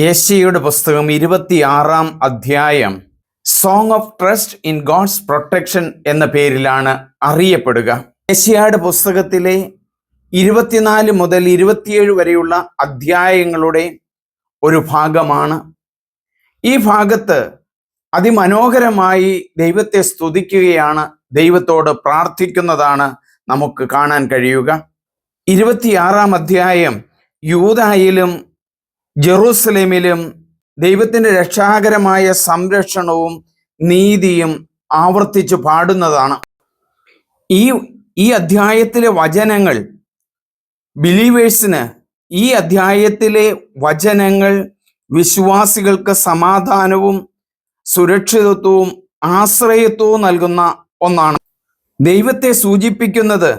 യേശയുടെ പുസ്തകം ഇരുപത്തിയാറാം അധ്യായം. Song of trust in God's protection എന്ന പേരിലാണ് അറിയപ്പെടുക. യേശയുടെ പുസ്തകത്തിലെ ഇരുപത്തിനാല് മുതൽ ഇരുപത്തിയേഴ് വരെയുള്ള അധ്യായങ്ങളുടെ ഒരു ഭാഗമാണ്. ഈ ഭാഗത്ത് അതിമനോഹരമായി ദൈവത്തെ സ്തുതിക്കുകയാണ് ദൈവത്തോട് പ്രാർത്ഥിക്കുന്നതാണ് നമുക്ക് കാണാൻ കഴിയുക. ഇരുപത്തിയാറാം അധ്യായം യൂതായിലും ജെറൂസലേമിലും ദൈവത്തിന്റെ രക്ഷാകരമായ സംരക്ഷണവും നീതിയും ആവർത്തിച്ചു പാടുന്നതാണ്. ഈ ഈ അധ്യായത്തിലെ വചനങ്ങൾ ബിലീവേഴ്സിന് ഈ അധ്യായത്തിലെ വചനങ്ങൾ വിശ്വാസികൾക്ക് സമാധാനവും സുരക്ഷിതത്വവും ആശ്രയത്വവും നൽകുന്ന ഒന്നാണ്. ദൈവത്തെ സൂചിപ്പിക്കുന്നത്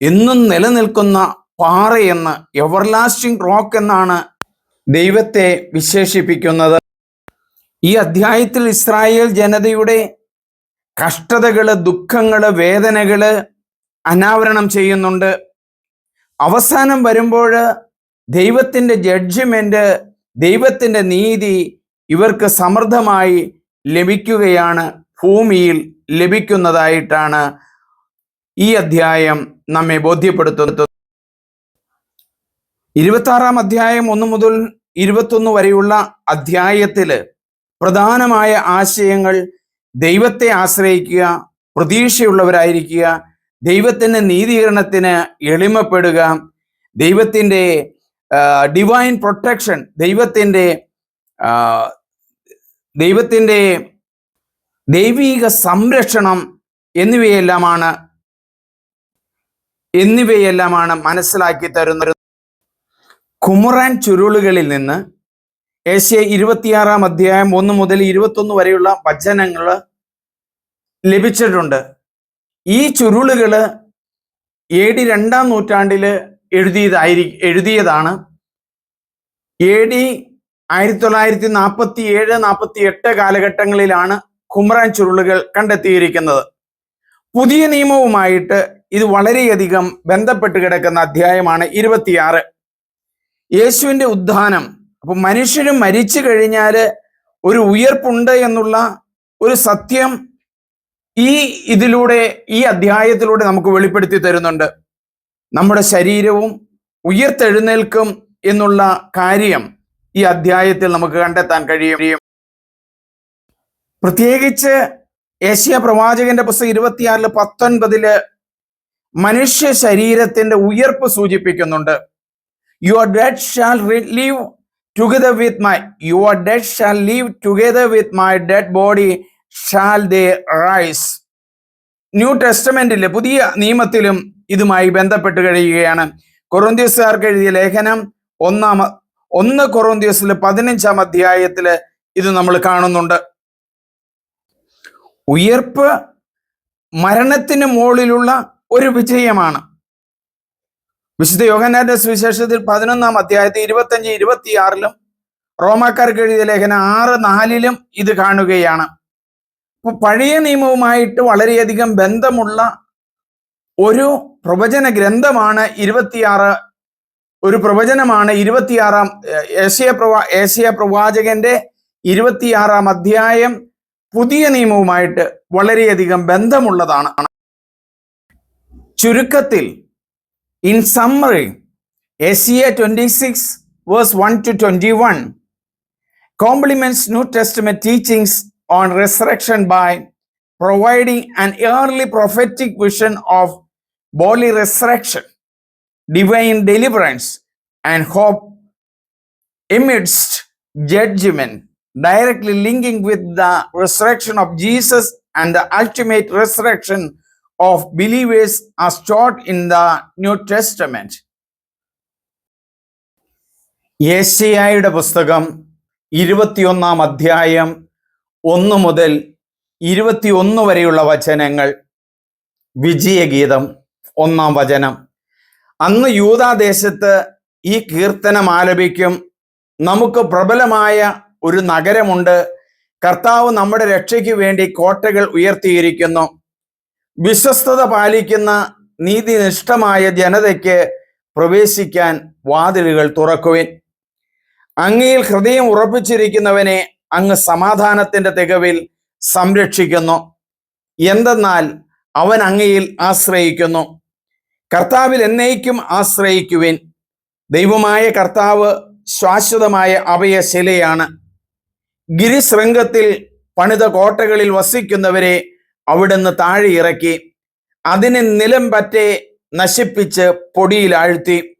എന്നും നിലനിൽക്കുന്ന പാറയെന്ന് എവർലാസ്റ്റിംഗ് റോക്ക് എന്നാണ് ദൈവത്തെ വിശേഷിപ്പിക്കുന്നത് ഈ അധ്യായത്തിൽ ഇസ്രായേൽ ജനതയുടെ കഷ്ടതകൾ ദുഃഖങ്ങൾ വേദനകൾ അനാവരണം ചെയ്യുന്നുണ്ട്. അവസാനം വരുമ്പോൾ ദൈവത്തിന്റെ ജഡ്ജ്മെന്റ് ദൈവത്തിന്റെ നീതി ഇവർക്ക് സമൃദ്ധമായി ലഭിക്കുകയാണ്. ഭൂമിയിൽ ലഭിക്കുന്നതായിട്ടാണ് ഈ അധ്യായം നമ്മെ ബോധ്യപ്പെടുത്തുന്നത്. ഇരുപത്താറാം അധ്യായം ഒന്ന് മുതൽ ഇരുപത്തൊന്ന് വരെയുള്ള അധ്യായത്തിൽ പ്രധാനമായ ആശയങ്ങൾ ദൈവത്തെ ആശ്രയിക്കുക പ്രതീക്ഷയുള്ളവരായിരിക്കുക ദൈവത്തിന്റെ നീതീകരണത്തിന് എളിമപ്പെടുക ദൈവത്തിന്റെ ഡിവൈൻ പ്രൊട്ടക്ഷൻ ദൈവത്തിന്റെ ദൈവത്തിന്റെ ദൈവീക സംരക്ഷണം എന്നിവയെല്ലാമാണ് എന്നിവയെല്ലാമാണ് മനസ്സിലാക്കി തരുന്നത് കുമുറാൻ ചുരുളുകളിൽ നിന്ന് ഏഷ്യ ഇരുപത്തിയാറാം അധ്യായം ഒന്ന് മുതൽ ഇരുപത്തൊന്ന് വരെയുള്ള വചനങ്ങൾ ലഭിച്ചിട്ടുണ്ട്. ഈ ചുരുളുകൾ എ ഡി രണ്ടാം നൂറ്റാണ്ടിൽ എഴുതിയതായിരി എഴുതിയതാണ്. എ ഡി ആയിരത്തി തൊള്ളായിരത്തി നാൽപ്പത്തി ഏഴ് നാൽപ്പത്തി എട്ട് കാലഘട്ടങ്ങളിലാണ് കുമറാൻ ചുരുളുകൾ കണ്ടെത്തിയിരിക്കുന്നത്. പുതിയ നിയമവുമായിട്ട് ഇത് വളരെയധികം ബന്ധപ്പെട്ട് കിടക്കുന്ന അധ്യായമാണ് ഇരുപത്തിയാറ്. യേശുവിന്റെ ഉദ്ധാനം. അപ്പൊ മനുഷ്യന് മരിച്ചു കഴിഞ്ഞാൽ ഒരു ഉയർപ്പുണ്ട് എന്നുള്ള ഒരു സത്യം ഈ ഇതിലൂടെ ഈ അധ്യായത്തിലൂടെ നമുക്ക് വെളിപ്പെടുത്തി തരുന്നുണ്ട്. നമ്മുടെ ശരീരവും ഉയർത്തെഴുന്നേൽക്കും എന്നുള്ള കാര്യം ഈ അധ്യായത്തിൽ നമുക്ക് കണ്ടെത്താൻ കഴിയും. പ്രത്യേകിച്ച് ഏഷ്യ പ്രവാചകന്റെ പുസ്തകം ഇരുപത്തിയാറിൽ പത്തൊൻപതിൽ മനുഷ്യ ശരീരത്തിന്റെ ഉയർപ്പ് സൂചിപ്പിക്കുന്നുണ്ട്. Your dead shall live together with my your dead shall live together with my dead body shall they rise new ടെസ്റ്റമെന്റിലെ പുതിയ നിയമത്തിലും ഇതുമായി ബന്ധപ്പെട്ട് കഴിയുകയാണ്. കൊറോന്ത്യസുകാർക്ക് എഴുതിയ ലേഖനം ഒന്നാം ഒന്ന് കൊറോന്ത്യസിലെ പതിനഞ്ചാം അധ്യായത്തിൽ ഇത് നമ്മൾ കാണുന്നുണ്ട്. ഉയർപ്പ് മരണത്തിന് മുകളിലുള്ള ഒരു വിജയമാണ്. വിശുദ്ധ യോഹനാന്റെ സുവിശേഷത്തിൽ പതിനൊന്നാം അധ്യായത്തിൽ ഇരുപത്തഞ്ച് ഇരുപത്തിയാറിലും റോമാക്കാർക്ക് എഴുതിയ ലേഖനം ആറ് നാലിലും ഇത് കാണുകയാണ്. പഴയ നിയമവുമായിട്ട് വളരെയധികം ബന്ധമുള്ള ഒരു പ്രവചന ഗ്രന്ഥമാണ് ഇരുപത്തിയാറ് ഒരു പ്രവചനമാണ് ഇരുപത്തിയാറാം ഏഷ്യ പ്രവാ ഏഷ്യ പ്രവാചകന്റെ ഇരുപത്തിയാറാം അധ്യായം പുതിയ നിയമവുമായിട്ട് വളരെയധികം ബന്ധമുള്ളതാണ്. ചുരുക്കത്തിൽ In summary, ACA 26 verse 1 to 21 complements New Testament teachings on resurrection by providing an early prophetic vision of bodily resurrection, divine deliverance, and hope amidst judgment, directly linking with the resurrection of Jesus and the ultimate resurrection of believers are taught in the New Testament. യേശയായുടെ പുസ്തകം ഇരുപത്തിയൊന്നാം അധ്യായം ഒന്ന് മുതൽ ഇരുപത്തിയൊന്ന് വരെയുള്ള വചനങ്ങൾ വിജയഗീതം ഒന്നാം വചനം. അന്ന് യൂതാദേശത്ത് ഈ കീർത്തനം ആലപിക്കും. നമുക്ക് പ്രബലമായ ഒരു നഗരമുണ്ട്. കർത്താവ് നമ്മുടെ രക്ഷയ്ക്ക് വേണ്ടി കോട്ടകൾ ഉയർത്തിയിരിക്കുന്നു. വിശ്വസ്തത പാലിക്കുന്ന നീതിനിഷ്ഠമായ ജനതയ്ക്ക് പ്രവേശിക്കാൻ വാതിലുകൾ തുറക്കുവിൻ. അങ്ങയിൽ ഹൃദയം ഉറപ്പിച്ചിരിക്കുന്നവനെ അങ്ങ് സമാധാനത്തിന്റെ തികവിൽ സംരക്ഷിക്കുന്നു. എന്തെന്നാൽ അവൻ അങ്ങയിൽ ആശ്രയിക്കുന്നു. കർത്താവിൽ എന്നേക്കും ആശ്രയിക്കുവിൻ. ദൈവമായ കർത്താവ് ശാശ്വതമായ അഭയശിലയാണ് ഗിരിശൃംഗത്തിൽ പണിത കോട്ടകളിൽ വസിക്കുന്നവരെ അവിടുന്ന് താഴെ ഇറക്കി അതിനെ നിലം പറ്റെ നശിപ്പിച്ച് പൊടിയിൽ ആഴ്ത്തി.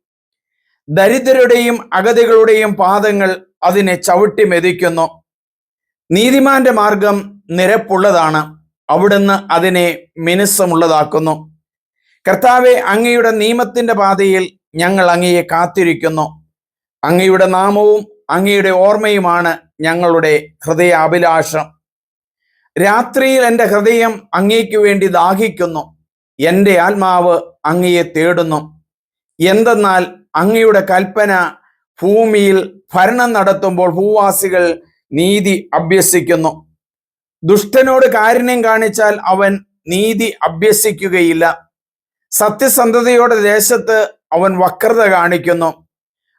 ദരിദ്രരുടെയും അഗതികളുടെയും പാദങ്ങൾ അതിനെ ചവിട്ടി മെതിക്കുന്നു. നീതിമാന്റെ മാർഗം നിരപ്പുള്ളതാണ്. അവിടുന്ന് അതിനെ മിനുസമുള്ളതാക്കുന്നു. കർത്താവെ അങ്ങയുടെ നിയമത്തിന്റെ പാതയിൽ ഞങ്ങൾ അങ്ങയെ കാത്തിരിക്കുന്നു. അങ്ങയുടെ നാമവും അങ്ങയുടെ ഓർമ്മയുമാണ് ഞങ്ങളുടെ ഹൃദയാഭിലാഷം. രാത്രിയിൽ എന്റെ ഹൃദയം അങ്ങേക്ക് വേണ്ടി ദാഹിക്കുന്നു. എന്റെ ആത്മാവ് അങ്ങയെ തേടുന്നു. എന്തെന്നാൽ അങ്ങയുടെ കൽപ്പന ഭൂമിയിൽ ഭരണം നടത്തുമ്പോൾ ഭൂവാസികൾ നീതി അഭ്യസിക്കുന്നു. ദുഷ്ടനോട് കാരുണ്യം കാണിച്ചാൽ അവൻ നീതി അഭ്യസിക്കുകയില്ല. സത്യസന്ധതയോടെ ദേശത്ത് അവൻ വക്രത കാണിക്കുന്നു.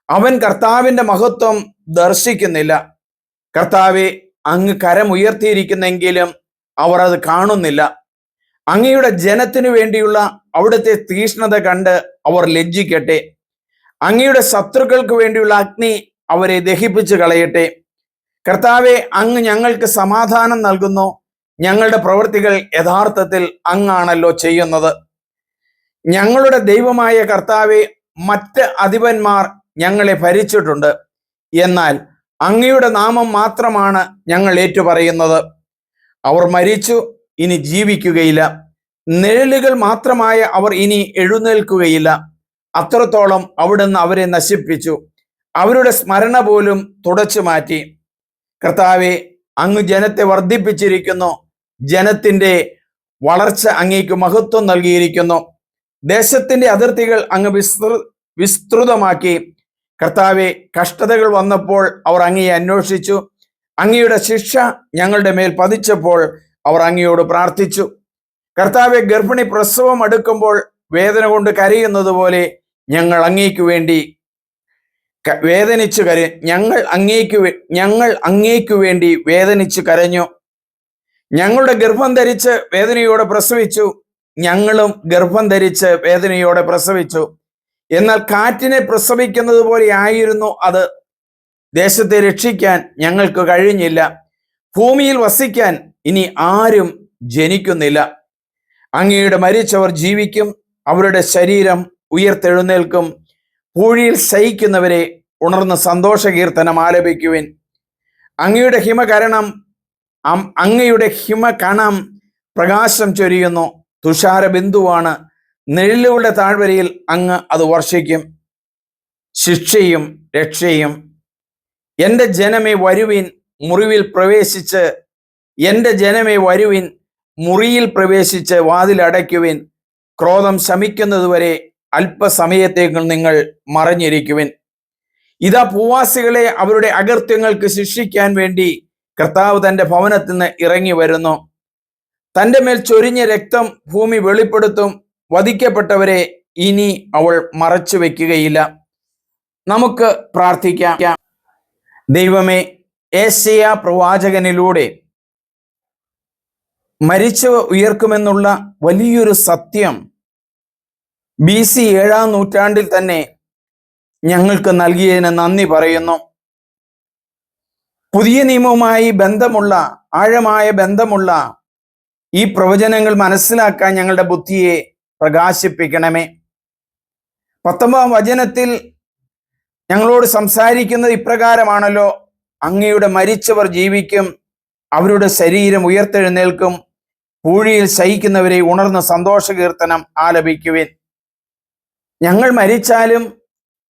അവൻ കർത്താവിന്റെ മഹത്വം ദർശിക്കുന്നില്ല. കർത്താവെ അങ്ങ് കരമുയർത്തിയിരിക്കുന്നെങ്കിലും അവർ അത് കാണുന്നില്ല. അങ്ങയുടെ ജനത്തിനു വേണ്ടിയുള്ള അവിടുത്തെ തീഷ്ണത കണ്ട് അവർ ലജ്ജിക്കട്ടെ. അങ്ങയുടെ ശത്രുക്കൾക്ക് വേണ്ടിയുള്ള അഗ്നി അവരെ ദഹിപ്പിച്ചു കളയട്ടെ. കർത്താവെ അങ്ങ് ഞങ്ങൾക്ക് സമാധാനം നൽകുന്നു. ഞങ്ങളുടെ പ്രവൃത്തികൾ യഥാർത്ഥത്തിൽ അങ്ങാണല്ലോ ചെയ്യുന്നത്. ഞങ്ങളുടെ ദൈവമായ കർത്താവെ മറ്റ് അധിപന്മാർ ഞങ്ങളെ ഭരിച്ചിട്ടുണ്ട്. എന്നാൽ അങ്ങയുടെ നാമം മാത്രമാണ് ഞങ്ങൾ ഏറ്റുപറയുന്നത്. അവർ മരിച്ചു ഇനി ജീവിക്കുകയില്ല. നിഴലുകൾ മാത്രമായ അവർ ഇനി എഴുന്നേൽക്കുകയില്ല. അത്രത്തോളം അവിടുന്ന് അവരെ നശിപ്പിച്ചു. അവരുടെ സ്മരണ പോലും തുടച്ചു മാറ്റി. കർത്താവെ അങ്ങ് ജനത്തെ വർദ്ധിപ്പിച്ചിരിക്കുന്നു. ജനത്തിന്റെ വളർച്ച അങ്ങേക്ക് മഹത്വം നൽകിയിരിക്കുന്നു. ദേശത്തിന്റെ അതിർത്തികൾ അങ്ങ് വിസ്തൃ വിസ്തൃതമാക്കി. കർത്താവെ കഷ്ടതകൾ വന്നപ്പോൾ അവർ അങ്ങയെ അന്വേഷിച്ചു. അങ്ങയുടെ ശിക്ഷ ഞങ്ങളുടെ മേൽ പതിച്ചപ്പോൾ അവർ അങ്ങയോട് പ്രാർത്ഥിച്ചു. കർത്താവെ ഗർഭിണി പ്രസവം അടുക്കുമ്പോൾ വേദന കൊണ്ട് കരയുന്നത് പോലെ ഞങ്ങൾ അങ്ങേക്ക് വേണ്ടി വേദനിച്ചു കര ഞങ്ങൾ അങ്ങേക്ക് ഞങ്ങൾ അങ്ങേക്ക് വേണ്ടി വേദനിച്ചു കരഞ്ഞു. ഞങ്ങളുടെ ഗർഭം ധരിച്ച് വേദനയോടെ പ്രസവിച്ചു. ഞങ്ങളും ഗർഭം ധരിച്ച് വേദനയോടെ പ്രസവിച്ചു. എന്നാൽ കാറ്റിനെ പ്രസവിക്കുന്നത് പോലെ ആയിരുന്നു അത്. ദേശത്തെ രക്ഷിക്കാൻ ഞങ്ങൾക്ക് കഴിഞ്ഞില്ല. ഭൂമിയിൽ വസിക്കാൻ ഇനി ആരും ജനിക്കുന്നില്ല. അങ്ങയുടെ മരിച്ചവർ ജീവിക്കും അവരുടെ ശരീരം ഉയർത്തെഴുന്നേൽക്കും പൂഴിയിൽ ശയിക്കുന്നവരെ ഉണർന്ന് സന്തോഷകീർത്തനം ആലപിക്കുവിൻ. അങ്ങയുടെ ഹിമകരണം അങ്ങയുടെ ഹിമകണം പ്രകാശം ചൊരിയുന്നു. തുഷാര ബിന്ദുവാണ് നിഴലുകളുടെ താഴ്വരയിൽ അങ്ങ് അത് വർഷിക്കും ശിക്ഷയും രക്ഷയും. എന്റെ ജനമേ വരുവിൻ മുറിവിൽ പ്രവേശിച്ച് എന്റെ ജനമേ വരുവിൻ മുറിയിൽ പ്രവേശിച്ച് വാതിലടയ്ക്കുവിൻ ക്രോധം ശമിക്കുന്നതുവരെ അല്പസമയത്തേക്ക് നിങ്ങൾ മറഞ്ഞിരിക്കുവിൻ. ഇതാ പൂവാസികളെ അവരുടെ അകൃത്യങ്ങൾക്ക് ശിക്ഷിക്കാൻ വേണ്ടി കർത്താവ് തന്റെ ഭവനത്തിൽ ഇറങ്ങി വരുന്നു. തന്റെ മേൽ ചൊരിഞ്ഞ രക്തം ഭൂമി വെളിപ്പെടുത്തും. വധിക്കപ്പെട്ടവരെ ഇനി അവൾ മറച്ചു വെക്കുകയില്ല. നമുക്ക് പ്രാർത്ഥിക്കാം. ദൈവമേ ഏഷ്യ പ്രവാചകനിലൂടെ മരിച്ചു ഉയർക്കുമെന്നുള്ള വലിയൊരു സത്യം ബി സി ഏഴാം നൂറ്റാണ്ടിൽ തന്നെ ഞങ്ങൾക്ക് നൽകിയതിന് നന്ദി പറയുന്നു. പുതിയ നിയമവുമായി ബന്ധമുള്ള ആഴമായ ബന്ധമുള്ള ഈ പ്രവചനങ്ങൾ മനസ്സിലാക്കാൻ ഞങ്ങളുടെ ബുദ്ധിയെ പ്രകാശിപ്പിക്കണമേ. പത്തൊമ്പതാം വചനത്തിൽ ഞങ്ങളോട് സംസാരിക്കുന്നത് ഇപ്രകാരമാണല്ലോ. അങ്ങയുടെ മരിച്ചവർ ജീവിക്കും അവരുടെ ശരീരം ഉയർത്തെഴുന്നേൽക്കും പൂഴിയിൽ ശയിക്കുന്നവരെ ഉണർന്ന് സന്തോഷകീർത്തനം ആലപിക്കുവിൻ. ഞങ്ങൾ മരിച്ചാലും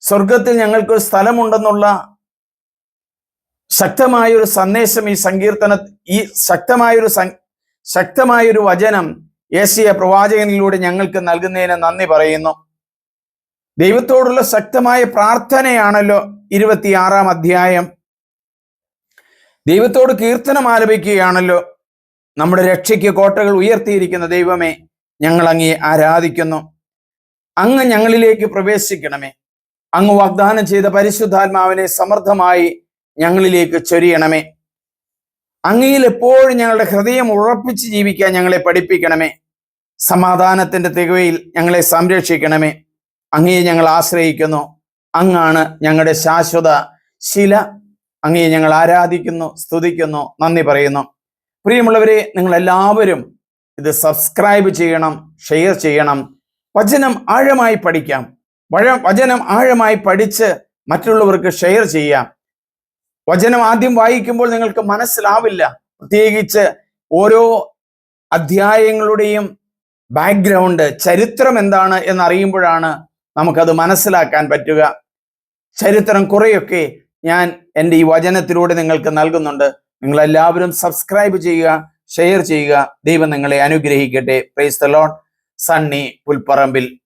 സ്വർഗത്തിൽ ഞങ്ങൾക്ക് സ്ഥലമുണ്ടെന്നുള്ള ശക്തമായൊരു സന്ദേശം ഈ സങ്കീർത്തന ഈ ശക്തമായൊരു ശക്തമായൊരു വചനം ഏഷ്യ പ്രവാചകനിലൂടെ ഞങ്ങൾക്ക് നൽകുന്നതിന് നന്ദി പറയുന്നു. ദൈവത്തോടുള്ള ശക്തമായ പ്രാർത്ഥനയാണല്ലോ ഇരുപത്തിയാറാം അധ്യായം. ദൈവത്തോട് കീർത്തനം ആലപിക്കുകയാണല്ലോ നമ്മുടെ രക്ഷയ്ക്ക് കോട്ടകൾ ഉയർത്തിയിരിക്കുന്ന ദൈവമേ ഞങ്ങൾ അങ്ങേ ആരാധിക്കുന്നു. അങ്ങ് ഞങ്ങളിലേക്ക് പ്രവേശിക്കണമേ. അങ്ങ് വാഗ്ദാനം ചെയ്ത പരിശുദ്ധാത്മാവിനെ സമർത്ഥമായി ഞങ്ങളിലേക്ക് ചൊരിയണമേ. അങ്ങയിൽ എപ്പോഴും ഞങ്ങളുടെ ഹൃദയം ഉറപ്പിച്ച് ജീവിക്കാൻ ഞങ്ങളെ പഠിപ്പിക്കണമേ. സമാധാനത്തിന്റെ തികവയിൽ ഞങ്ങളെ സംരക്ഷിക്കണമേ. അങ്ങയെ ഞങ്ങൾ ആശ്രയിക്കുന്നു. അങ്ങാണ് ഞങ്ങളുടെ ശാശ്വത ശില. അങ്ങയെ ഞങ്ങൾ ആരാധിക്കുന്നു സ്തുതിക്കുന്നു നന്ദി പറയുന്നു. പ്രിയമുള്ളവരെ നിങ്ങൾ എല്ലാവരും ഇത് സബ്സ്ക്രൈബ് ചെയ്യണം ഷെയർ ചെയ്യണം. വചനം ആഴമായി പഠിക്കാം. വചനം ആഴമായി പഠിച്ച് മറ്റുള്ളവർക്ക് ഷെയർ ചെയ്യാം. വചനം ആദ്യം വായിക്കുമ്പോൾ നിങ്ങൾക്ക് മനസ്സിലാവില്ല. പ്രത്യേകിച്ച് ഓരോ അധ്യായങ്ങളുടെയും ബാക്ക്ഗ്രൗണ്ട് ചരിത്രം എന്താണ് എന്നറിയുമ്പോഴാണ് നമുക്കത് മനസ്സിലാക്കാൻ പറ്റുക. ചരിത്രം കുറേയൊക്കെ ഞാൻ എന്റെ ഈ വചനത്തിലൂടെ നിങ്ങൾക്ക് നൽകുന്നുണ്ട്. നിങ്ങളെല്ലാവരും സബ്സ്ക്രൈബ് ചെയ്യുക ഷെയർ ചെയ്യുക. ദൈവം നിങ്ങളെ അനുഗ്രഹിക്കട്ടെ. Praise the Lord Sunny Pulpparambil.